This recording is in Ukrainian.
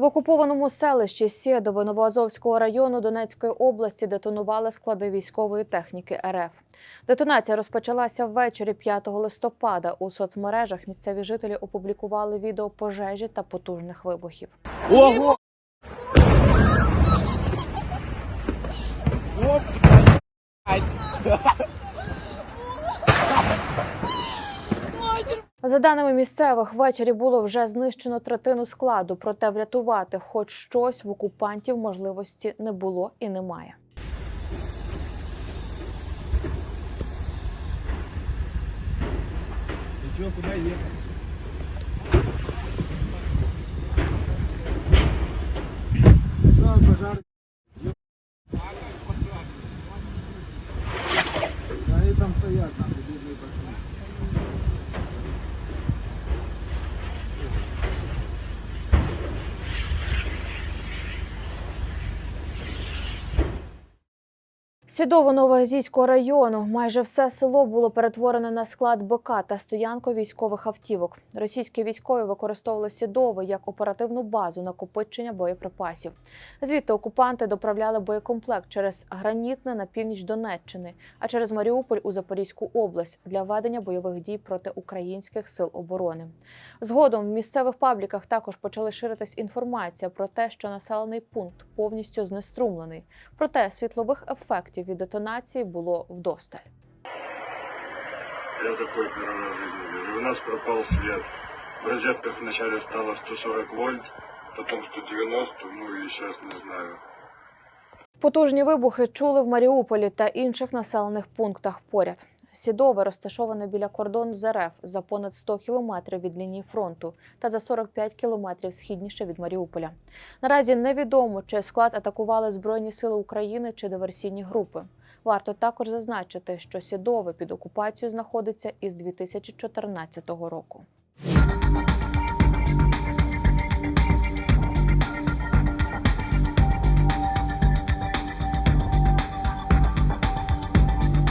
В окупованому селищі Сєдово Новоазовського району Донецької області детонували склади військової техніки РФ. Детонація розпочалася ввечері 5 листопада. У соцмережах місцеві жителі опублікували відео пожежі та потужних вибухів. Ого! За даними місцевих, ввечері було вже знищено третину складу, проте врятувати хоч щось в окупантів можливості не було і немає. Куда ехать? Да они там стоят, Сідово Новоазійського району майже все село було перетворене на склад БК та стоянку військових автівок. Російські військові використовували Сідово як оперативну базу накопичення боєприпасів. Звідти окупанти доправляли боєкомплект через гранітне на північ Донеччини, а через Маріуполь у Запорізьку область для ведення бойових дій проти українських сил оборони. Згодом в місцевих пабліках також почали ширитись інформація про те, що населений пункт повністю знеструмлений. Проте світлових ефектів від детонації було вдосталь. Я такой первый раз в жизни вижу. У нас пропал свет. В розетках вначале стало 140 вольт, потом 190, ну и сейчас не знаю. Потужні вибухи чули в Маріуполі та інших населених пунктах поряд. Сідове розташоване біля кордону з РФ за понад 100 кілометрів від лінії фронту та за 45 кілометрів східніше від Маріуполя. Наразі невідомо, чи склад атакували Збройні сили України чи диверсійні групи. Варто також зазначити, що Сідове під окупацією знаходиться із 2014 року.